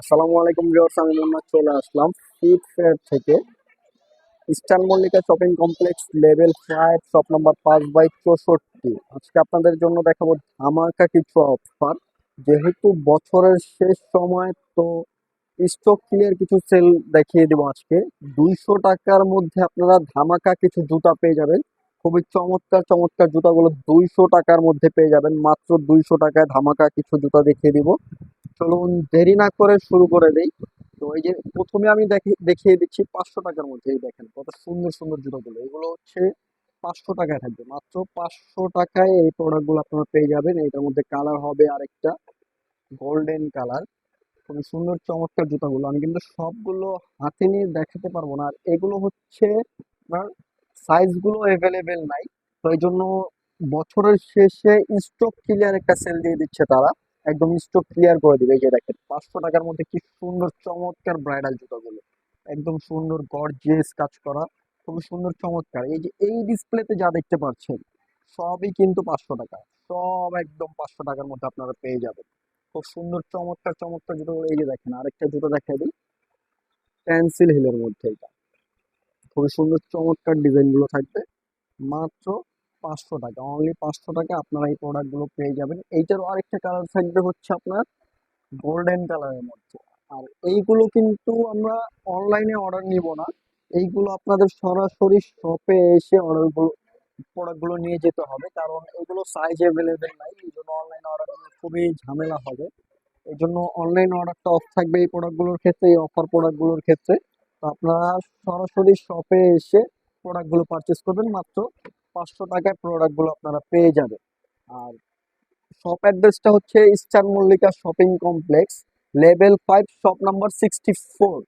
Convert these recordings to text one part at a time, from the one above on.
আসসালামু আলাইকুম ভিউয়ার্স আমি মোহাম্মদ চলে আসলাম ফিট ফেয়ার থেকে। Eastern Mallika shopping complex level five shop number পাঁচ বাই চৌষট্টি। আজকে আপনাদের জন্য দেখাবো ধামাকা কিছু অফার যেহেতু বছরের শেষ সময়, তো স্টক ক্লিয়ার কিছু সেল দেখিয়ে দেবো আজকে। দুইশো টাকার মধ্যে আপনারা ধামাকা কিছু জুতা পেয়ে যাবেন। খুবই চমৎকার চমৎকার জুতাগুলো দুইশো টাকার মধ্যে পেয়ে যাবেন। মাত্র দুইশো টাকায় ধামাকা কিছু জুতা দেখিয়ে দিব। চলুন দেরি না করে শুরু করে দেই। তো এই যে প্রথমে আমি দেখি- দেখিয়ে দিচ্ছি পাঁচশো টাকার মধ্যে, এই দেখেন কত সুন্দর সুন্দর জুতোগুলো। এগুলো হচ্ছে পাঁচশো টাকায় থাকবে। মাত্র পাঁচশো টাকায় এই প্রোডাক্টগুলো আপনারা পেয়ে যাবেন। এটার মধ্যে কালার হবে আরেকটা গোল্ডেন কালার খুবই সুন্দর, চমৎকার জুতাগুলো। আমি কিন্তু সবগুলো হাতে নিয়ে দেখাতে পারব না। আর এগুলো হচ্ছে আপনার সাইজগুলো অ্যাভেলেবেল নাই। তো এই জন্য বছরের শেষে স্টক ক্লিয়ার একটা সেল দিয়ে দিচ্ছে তারা। একদম স্টক ক্লিয়ার করে দিবে এই যে দেখেন, পাঁচশো টাকার মধ্যে কি সুন্দর চমৎকার ব্রাইডাল জুতাগুলো। একদম সুন্দর গর্জিয়াস কাজ করা, খুবই সুন্দর চমৎকার। এই যে এই ডিসপ্লেতে যা দেখতে পাচ্ছেন, সবই কিন্তু পাঁচশো টাকা। সব একদম পাঁচশো টাকার মধ্যে আপনারা পেয়ে যাবেন। খুব সুন্দর চমৎকার চমৎকার জুতো। এই যে দেখেন, আরেকটা জুতো দেখাই দিই। পেন্সিল হিলের মধ্যে এটা। খুবই সুন্দর চমৎকার ডিজাইনগুলো থাকবে। মাত্র পাঁচশো টাকা। অনলি পাঁচশো টাকা আপনারা এই প্রোডাক্টগুলো পেয়ে যাবেন। এইটারও আরেকটা কালার থাকবে হচ্ছে আপনার গোল্ডেন কালারের মধ্যে। আর এইগুলো কিন্তু আমরা অনলাইনে অর্ডার নিব না। এইগুলো আপনাদের সরাসরি শপে এসে অর্ডার প্রোডাক্টগুলো নিয়ে যেতে হবে। কারণ এগুলো সাইজ অ্যাভেলেবেল নাই। এই জন্য অনলাইনে অর্ডার খুবই ঝামেলা হবে। এই জন্য অনলাইন অর্ডারটা অফ থাকবে এই প্রোডাক্টগুলোর ক্ষেত্রে, এই অফার প্রোডাক্টগুলোর ক্ষেত্রে। তো আপনারা সরাসরি শপে এসে প্রোডাক্টগুলো পারচেস করবেন মাত্র পাঁচশো টাকায় প্রোডাক্টগুলো আপনারা পেয়ে যাবেন। আর শপ অ্যাড্রেসটা হচ্ছে eastern Mallika shopping complex level five shop number sixty four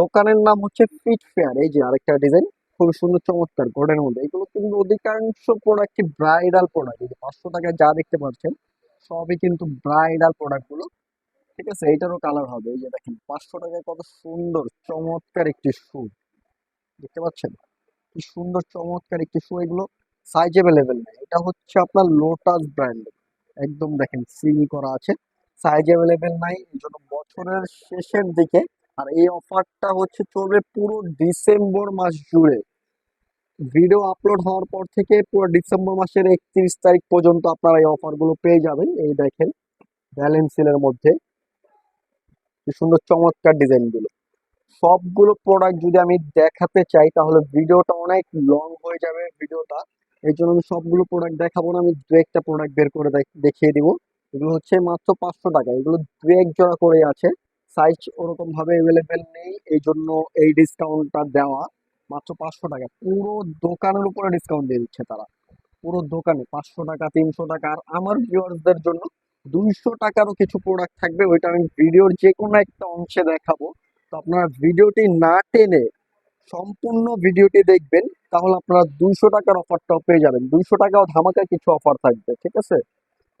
দোকানের নাম হচ্ছে ফিট ফেয়ার এই যে আরেকটা ডিজাইন খুব সুন্দর, চমৎকার গোল্ডের মধ্যে। এগুলো কিন্তু অধিকাংশ প্রোডাক্টই ব্রাইডাল প্রোডাক্ট এই পাঁচশো টাকায় যা দেখতে পাচ্ছেন, সবই কিন্তু ব্রাইডাল প্রোডাক্টগুলো ঠিক আছে? এইটারও কালার হবে। এই যে দেখেন, পাঁচশো টাকায় কত সুন্দর, চমৎকার একটি শু দেখতে পাচ্ছেন? কি সুন্দর, চমৎকার একটি শু এগুলো সাইজ অ্যাভেলেবেল নেই। এটা হচ্ছে আপনার লোটাস ব্র্যান্ড একদম দেখেন সিল করা আছে। সাইজ অ্যাভেলেবেল নাই, এই জন্য বছরের শেষের দিকে, আর এই অফারটা হচ্ছে চলবে পুরো ডিসেম্বর মাস জুড়ে। ভিডিও আপলোড হওয়ার পর থেকে পুরো ডিসেম্বর মাসের একত্রিশ তারিখ পর্যন্ত আপনারা এই অফারগুলো পেয়ে যাবেন। এই দেখেন ব্যালেন্সিলের মধ্যে। সুন্দর চমৎকার ডিজাইনগুলো সবগুলো প্রোডাক্ট যদি আমি দেখাতে চাই, তাহলে ভিডিওটা অনেক লং হয়ে যাবে। ভিডিওটা এই জন্য আমি সবগুলো প্রোডাক্ট দেখাবো না, আমি দু একটা প্রোডাক্ট বের করে দেখিয়ে দিব। এগুলো হচ্ছে মাত্র পাঁচশো টাকা, এগুলো দু এক জোড়া করে আছে। সাইজ ওরকম ভাবে অ্যাভেলেবেল নেই এই জন্য এই ডিসকাউন্টটা দেওয়া মাত্র পাঁচশো টাকা। পুরো দোকানের উপরে ডিসকাউন্ট দিয়ে দিচ্ছে তারা। পুরো দোকানে পাঁচশো টাকা, তিনশো টাকা, আর আমার ভিউয়ার্সদের জন্য দুইশো টাকারও কিছু প্রোডাক্ট থাকবে, ওইটা আমি ভিডিওর যে কোনো একটা অংশে দেখাবো। তো আপনারা ভিডিওটি না টেনে সম্পূর্ণ ভিডিওটি দেখবেন, তাহলে আপনারা দুইশো টাকার অফারটাও পেয়ে যাবেন। দুইশো টাকাও ধামাকা কিছু অফার থাকবে, ঠিক আছে?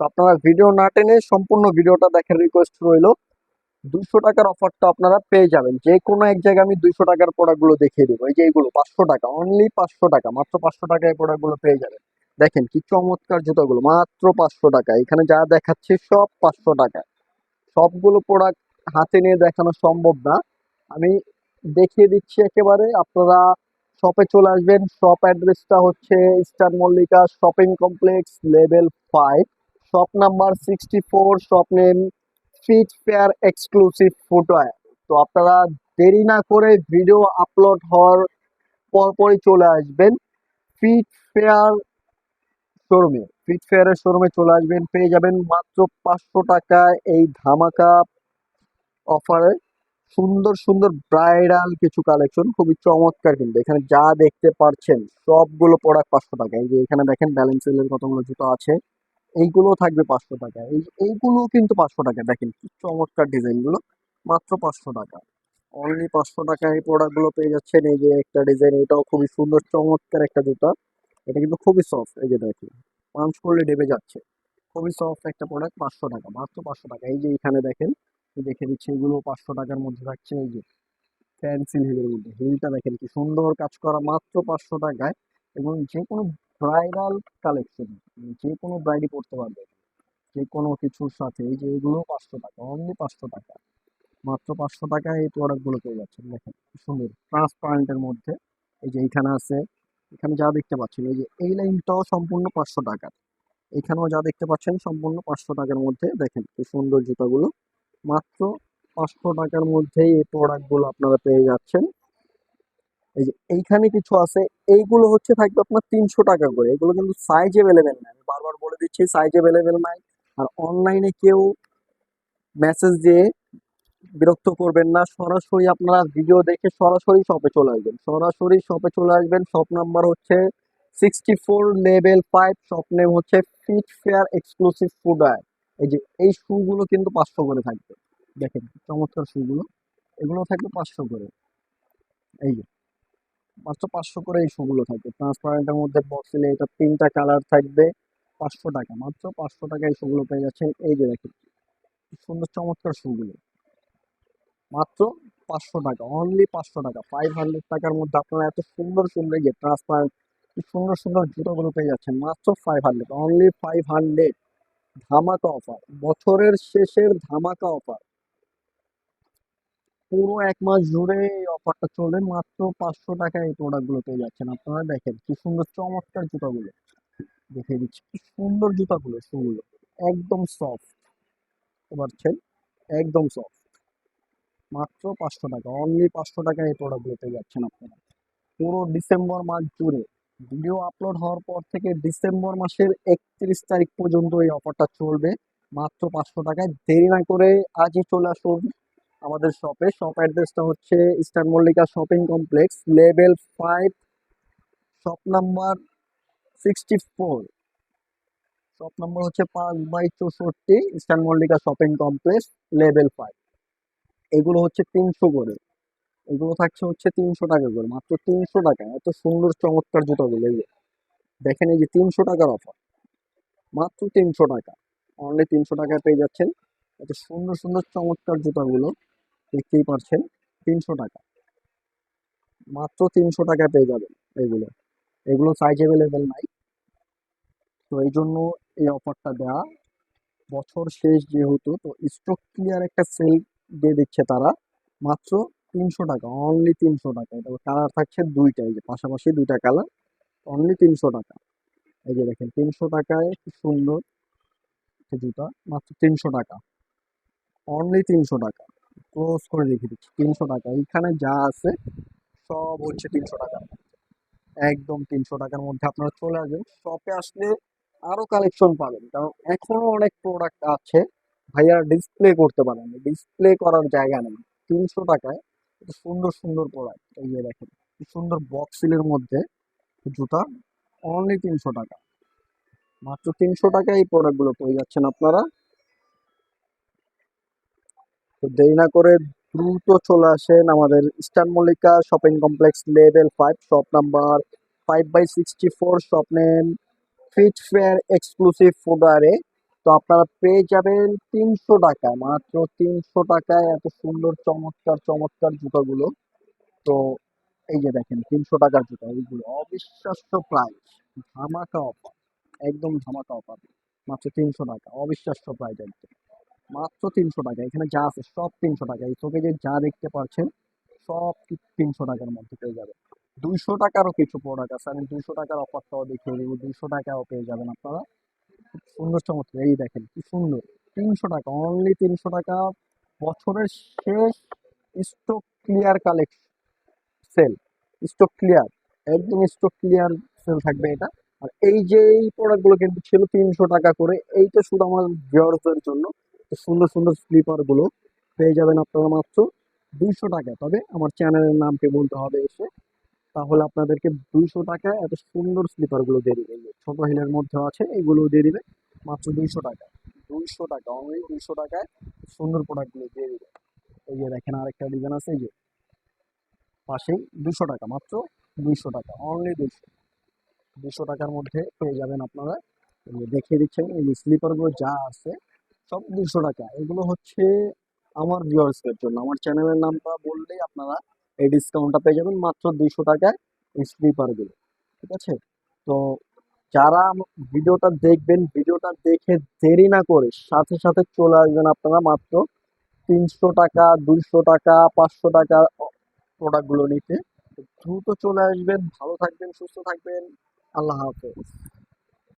তো আপনারা ভিডিও না টেনে সম্পূর্ণ ভিডিওটা দেখার রিকোয়েস্ট রইল, দুইশো টাকার অফারটা আপনারা পেয়ে যাবেন। যে কোনো এক জায়গায় আমি দুইশো টাকার প্রোডাক্টগুলো দেখিয়ে দেবো। এই যে এইগুলো, পাঁচশো টাকা অনলি পাঁচশো টাকা, মাত্র পাঁচশো টাকায় প্রোডাক্টগুলো পেয়ে যাবেন। দেখেন কি চমৎকার জুতোগুলো, মাত্র পাঁচশো টাকা। এখানে যা দেখাচ্ছে সব পাঁচশো টাকা। সবগুলো প্রোডাক্ট হাতে নিয়ে দেখানো সম্ভব না। আমি দেখিয়ে দিচ্ছি একেবারে। আপনারা শপে চলে আসবেন। শপ অ্যাড্রেসটা হচ্ছে eastern Mallika shopping complex level five shop number sixty four shop name fit fair exclusive footwear তো আপনারা দেরি না করে ভিডিও আপলোড হওয়ার পরপরই চলে আসবেন। ফিট ফেয়ার শোরুমে ফিট ফেয়ারের শোরুমে চলে আসবেন। পেয়ে যাবেন মাত্র পাঁচশো টাকায় এই ধামাকা অফারে সুন্দর সুন্দর ব্রাইডাল কিছু কালেকশন খুবই চমৎকার কিন্তু। এখানে যা দেখতে পারছেন, সবগুলো প্রোডাক্ট পাঁচশো টাকা। এই যে এখানে দেখেন ব্যালেন্স সেলের কতগুলো জুতো আছে এইগুলো থাকবে পাঁচশো টাকা। এই এইগুলো কিন্তু পাঁচশো টাকা। দেখেন কি চমৎকার ডিজাইনগুলো মাত্র পাঁচশো টাকা। অনলি পাঁচশো টাকা এই প্রোডাক্টগুলো পেয়ে যাচ্ছেন। এই যে একটা ডিজাইন এটাও খুবই সুন্দর, চমৎকার একটা জুতা। এটা কিন্তু খুবই সফট এই যে দেখেন। পাঞ্চ করলে ডেবে যাচ্ছে। খুবই সফট একটা প্রোডাক্ট পাঁচশো টাকা, মাত্র পাঁচশো টাকা। এই যে এখানে দেখেন দেখে দিচ্ছি, এগুলো পাঁচশো টাকার মধ্যে থাকছে, এই যে ফ্যান্সি হিলের মধ্যে। হিলটা দেখেন কি সুন্দর কাজ করা, মাত্র পাঁচশো টাকায় এবং যে কোনো ব্রাইডাল কালেকশন যে কোনো ব্রাইডই পড়তে পারবে। যে কোনো কিছুর সাথে, এই যে এগুলো পাঁচশো টাকা অনলি পাঁচশো টাকা। মাত্র পাঁচশো টাকায় এই প্রোডাক্টগুলো পেয়ে যাচ্ছেন, দেখেন সুন্দর। ট্রান্সপারেন্টের মধ্যে, এই যে এইখানে আছে, এখানে যা দেখতে পাচ্ছেন, এই যে এই লাইনটাও সম্পূর্ণ পাঁচশো টাকার। এখানেও যা দেখতে পাচ্ছেন, সম্পূর্ণ পাঁচশো টাকার মধ্যে, দেখেন সুন্দর জুতাগুলো। মাত্র পাঁচশো টাকার মধ্যেই এই প্রোডাক্টগুলো আপনারা পেয়ে যাচ্ছেন। এই যে এইখানে কিছু আছে, এইগুলো হচ্ছে থাকবে আপনার তিনশো টাকা করে। এগুলো কিন্তু সাইজ অ্যাভেলেবেল নাই। আমি বারবার বলে দিচ্ছি সাইজ অ্যাভেলেবেল নাই। আর অনলাইনে কেউ মেসেজ দিয়ে বিরক্ত করবেন না। সরাসরি আপনারা ভিডিও দেখে সরাসরি শপে চলে আসবেন। সরাসরি শপে চলে আসবেন। শপ নাম্বার হচ্ছে sixty four level five shop name হচ্ছে ফিট ফেয়ার এক্সক্লুসিভ ফুড এই যে, এই শুগুলো কিন্তু পাঁচশো করে থাকবে। দেখেন, চমৎকার শুগুলো। এগুলো থাকবে পাঁচশো করে। এই যে, মাত্র পাঁচশো করে এই শুগুলো থাকবে। ট্রান্সপারেন্টের মধ্যে বক্সিলে এটা তিনটা কালার থাকবে, পাঁচশো টাকা। মাত্র পাঁচশো টাকা এই শুগুলো পেয়ে যাচ্ছেন। এই যে দেখেন সুন্দর চমৎকার শুগুলো। মাত্র পাঁচশো টাকা অনলি পাঁচশো টাকা। ফাইভ হান্ড্রেড টাকার মধ্যে আপনারা এত সুন্দর সুন্দর যে, ট্রান্সপারেন্ট সুন্দর সুন্দর জুতোগুলো পেয়ে যাচ্ছেন। মাত্র five hundred only five hundred ধামাকা অফার বছরের শেষের ধামাকা অফার পুরো এক মাস জুড়ে এই অফারটা চলে মাত্র পাঁচশো টাকায় এই প্রোডাক্টগুলো পেয়ে যাচ্ছেন। আপনারা দেখেন কি সুন্দর চমৎকার জুতাগুলো। দেখে দিচ্ছি, কি সুন্দর জুতাগুলো শুগুলো একদম সফট পারছেন? একদম সফট মাত্র পাঁচশো টাকা অনলি পাঁচশো টাকায় এই প্রোডাক্টগুলো পেয়ে যাচ্ছেন আপনারা। পুরো ডিসেম্বর মাস জুড়ে। ভিডিও আপলোড হওয়ার পর থেকে ডিসেম্বর মাসের একত্রিশ তারিখ পর্যন্ত এই অফারটা চলবে। মাত্র পাঁচশো টাকায়। দেরি না করে আজই চলে আসুন আমাদের শপে। শপ অ্যাড্রেসটা হচ্ছে eastern Mallika shopping complex, level five, shop number sixty four. Shop number হচ্ছে পাঁচ বাই চৌষট্টি, eastern Mallika shopping complex, level five. এগুলো হচ্ছে তিনশো করে। এগুলো থাকছে হচ্ছে তিনশো টাকা করে, মাত্র তিনশো টাকা। এত সুন্দর চমৎকার জুতোগুলো, এই দেখেন এই যে তিনশো টাকার অফার মাত্র তিনশো টাকা। অনলি তিনশো টাকায় পেয়ে যাচ্ছেন। এত সুন্দর সুন্দর চমৎকার জুতাগুলো দেখতেই পারছেন। তিনশো টাকা। মাত্র তিনশো টাকায় পেয়ে যাবেন এগুলো। এগুলো সাইজ অ্যাভেলেবেল নাই। তো এই জন্য এই অফারটা দেওয়া বছর শেষ যেহেতু, তো স্টক ক্লিয়ার একটা সেল দিয়ে দিচ্ছে তারা। মাত্র তিনশো টাকা অনলি তিনশো টাকা। এটা কালার থাকছে দুইটা, এই যে পাশাপাশি দুইটা কালার অনলি তিনশো টাকা। এই যে দেখেন, তিনশো টাকায় কি সুন্দর? জুতা, মাত্র তিনশো টাকা। অনলি তিনশো টাকা। ক্লোজ করে রেখে দিচ্ছি, তিনশো টাকা। এইখানে যা আছে, সব হচ্ছে তিনশো টাকা একদম তিনশো টাকার মধ্যে আপনারা চলে আসবেন। শপে আসলে আরও কালেকশন পাবেন, কারণ এখনও অনেক প্রোডাক্ট আছে। ভাইয়া ডিসপ্লে করতে পারেন ডিসপ্লে করার জায়গা নেই। তিনশো টাকায় সুন্দর সুন্দর প্রোডাক্ট এই যে দেখেন সুন্দর বক্সিলের মধ্যে জুতা অনলি তিনশো টাকা। মাত্র তিনশো টাকায় এই প্রোডাক্টগুলো পেয়ে যাচ্ছেন আপনারা। তো দেরি না করে দ্রুত চলে আসেন আমাদের eastern Mallika shopping complex level five shop number five by sixty four shop name fit fair exclusive ফুডারে তো আপনারা পেয়ে যাবেন তিনশো টাকা, মাত্র তিনশো টাকায় এত সুন্দর, চমৎকার চমৎকার জুতোগুলো। তো এই যে দেখেন, তিনশো টাকার জুতো, এইগুলো অবিশ্বাস্য প্রাইস ধামাকা অফার একদম ধামাকা অফার মাত্র তিনশো টাকা, অবিশ্বাস্য প্রাইস একদম। মাত্র তিনশো টাকা, এখানে যা আছে সব তিনশো টাকা, এই চোখে যে যা দেখতে পাচ্ছেন, সব তিনশো টাকার মধ্যে পেয়ে যাবেন। দুইশো টাকারও কিছু প্রোডাক্ট আছে, আমি দুইশো টাকার অফারটাও দেখিয়ে দেবো, দুইশো টাকাও পেয়ে যাবেন আপনারা। খুব সুন্দর, চমৎকার। এই দেখেন, কি সুন্দর। তিনশো টাকা অনলি তিনশো টাকা। বছরের শেষ stock clear collection sale stock clear একদম স্টক ক্লিয়ার সেল থাকবে এটা। আর এই যে এই প্রোডাক্টগুলো কিন্তু ছিল তিনশো টাকা করে, এইটা শুধু আমার ভিউয়ার্সদের জন্য। সুন্দর সুন্দর স্লিপারগুলো পেয়ে যাবেন আপনারা মাত্র দুইশো টাকা। তবে আমার চ্যানেলের নামকে বলতে হবে এসে তাহলে আপনাদেরকে দুইশো টাকায় এত সুন্দর স্লিপারগুলো দিয়ে দিবে। ছোট হিলের মধ্যে আছে এগুলো দিয়ে দিবে। মাত্র দুইশো টাকা। দুইশো টাকা অনলি দুইশো টাকায় সুন্দর প্রোডাক্টগুলো দিয়ে দিবে। এই যে দেখেন আরেকটা ডিজাইন আছে, এই যে পাশেই দুশো টাকা, মাত্র দুইশো টাকা অনলি দুইশো। দুশো টাকার মধ্যে পেয়ে যাবেন আপনারা। দেখিয়ে দিচ্ছেন, এই স্লিপারগুলো যা আছে, সব দুশো টাকা। এগুলো হচ্ছে আমার ভিউয়ার্সদের জন্য। আমার চ্যানেলের নামটা বললেই আপনারা এই ডিসকাউন্টটা পেয়ে যাবেন মাত্র দুইশো টাকায় স্লিপারগুলো ঠিক আছে? তো যারা ভিডিওটা দেখবেন, ভিডিওটা দেখে দেরি না করে সাথে সাথে চলে আসবেন আপনারা মাত্র তিনশো টাকা, দুইশো টাকা, পাঁচশো টাকা প্রোডাক্টগুলো নিতে। দ্রুত চলে আসবেন, ভালো থাকবেন, সুস্থ থাকবেন। আল্লাহ হাফেজ।